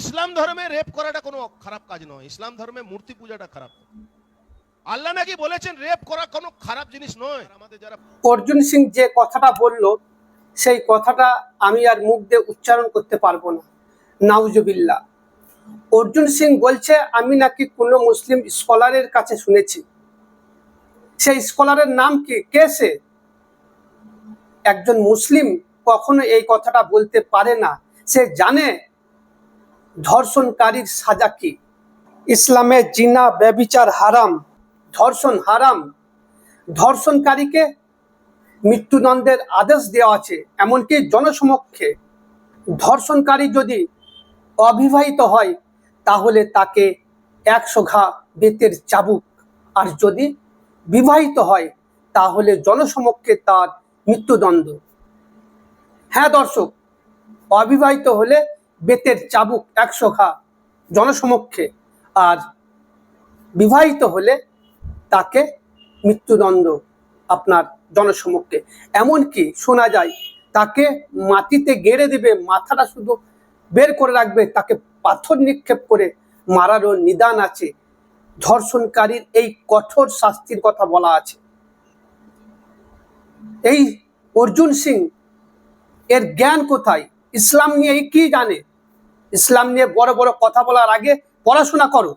ইসলাম ধর্মে রেপ করাটা কোনো খারাপ কাজ নয়, ইসলাম ধর্মে মূর্তি পূজাটা খারাপ। আল্লাহ নাকি বলেছেন রেপ করা কোনো খারাপ জিনিস নয়। আমাদের যারা অর্জুন সিং যে কথাটা বলল, সেই কথাটা আমি আর মুখ দিয়ে উচ্চারণ করতে পারব না। নাউজুবিল্লা অর্জুন সিং বলছে, আমি নাকি কোনো মুসলিম স্কলারের কাছে শুনেছি। সেই স্কলারের নাম কি? কে সে? একজন মুসলিম কখনো এই কথাটা বলতে পারে না। সে জানে ধর্ষণকারীর সাজা কি? ইসলামে জিনা, ব্যবিচার হারাম, ধর্ষণ হারাম, ধর্ষণকারীকে মৃত্যুদণ্ডের আদেশ দেওয়া আছে এমনকি জনসমক্ষে। ধর্ষণকারী যদি অবিবাহিত হয়, তাহলে তাকে একশো ঘা বেতের চাবুক। আর যদি বিবাহিত হয়, তাহলে জনসমক্ষে তার মৃত্যুদণ্ড। হ্যাঁ দর্শক, অবিবাহিত হলে বেতের চাবুক একশো ঘা জনসমক্ষে আর বিবাহিত হলে তাকে মৃত্যুদণ্ড আপনার জনসমক্ষে। এমনকি শোনা যায়, তাকে মাটিতে গেড়ে দেবে, মাথাটা শুধু বের করে রাখবে, তাকে পাথর নিক্ষেপ করে মারারও নিদান আছে। ধর্ষণকারীর এই কঠোর শাস্তির কথা বলা আছে। এই অর্জুন সিং, এর জ্ঞান কোথায়? ইসলাম নিয়ে কি জানে? ইসলাম নিয়ে বড় বড় কথা বলার আগে পড়াশোনা করো।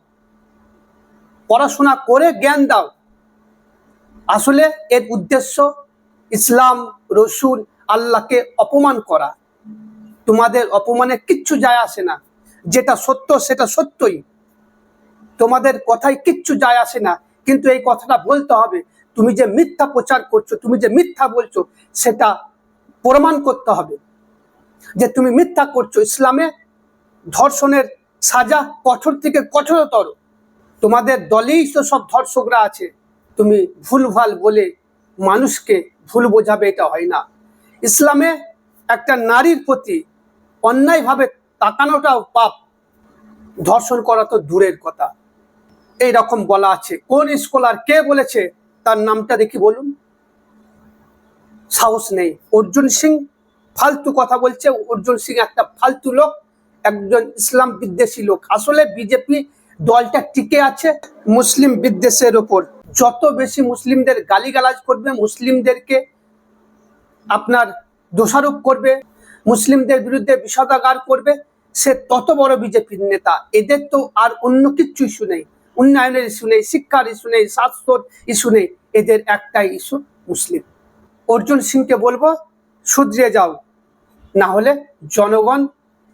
পড়াশোনা করে জ্ঞান দাও। আসলে এর উদ্দেশ্য ইসলাম, রসুল, আল্লাহকে অপমান করা। তোমাদের অপমানে কিচ্ছু যায় আসে না। যেটা সত্য, সেটা সত্যই। তোমাদের কথায় কিচ্ছু যায় আসে না। কিন্তু এই কথাটা বলতে হবে, তুমি যে মিথ্যা প্রচার করছ, তুমি যে মিথ্যা বলছো, সেটা প্রমাণ করতে হবে। যে তুমি মিথ্যা করছ ইসলামে, ধর্ষণের সাজা কঠোর থেকে কঠোরতর। তোমাদের দলেই তো সব ধর্ষকরা আছে। তুমি ভুলভাল বলে মানুষকে ভুল বোঝাবে এটা হয় না। ইসলামে একটা নারীর প্রতি অন্যায়ভাবে তাকানোটাও পাপ। ধর্ষণ করা তো দূরের কথা। এই রকম বলা আছে। কোন স্কলার কে বলেছে? তার নামটা দেখি বলুন। সাহস নেই। অর্জুন সিং ফালতু কথা বলছে। অর্জুন সিং একটা ফালতু লোক, একজন ইসলাম বিদ্বেষী লোক। আসলে বিজেপি দলটা টিকে আছে মুসলিম বিদ্বেষের ওপর। যত বেশি মুসলিমদের গালিগালাজ করবে, মুসলিমদেরকে আপনার দোষারোপ করবে, মুসলিমদের বিরুদ্ধে বিষদাগার করবে, সে তত বড় বিজেপির নেতা। এদের তো আর অন্য কিচ্ছু ইস্যু নেই। উন্নয়নের ইস্যু নেই, শিক্ষার ইস্যু নেই, স্বাস্থ্যর ইস্যু নেই। এদের একটাই ইস্যু মুসলিম। অর্জুন সিংকে বলব, শুধরিয়ে যাও। না হলে জনগণ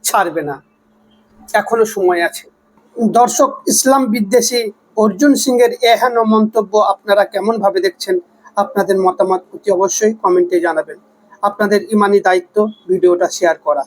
ছাড়বে না। এখনও সময় আছে। দর্শক, ইসলাম বিদ্বেষী অর্জুন সিং এর এহেন মন্তব্য আপনারা কেমন ভাবে দেখছেন? আপনাদের মতামত অতি অবশ্যই কমেন্টে জানাবেন। আপনাদের ইমানি দায়িত্ব ভিডিওটা শেয়ার করা।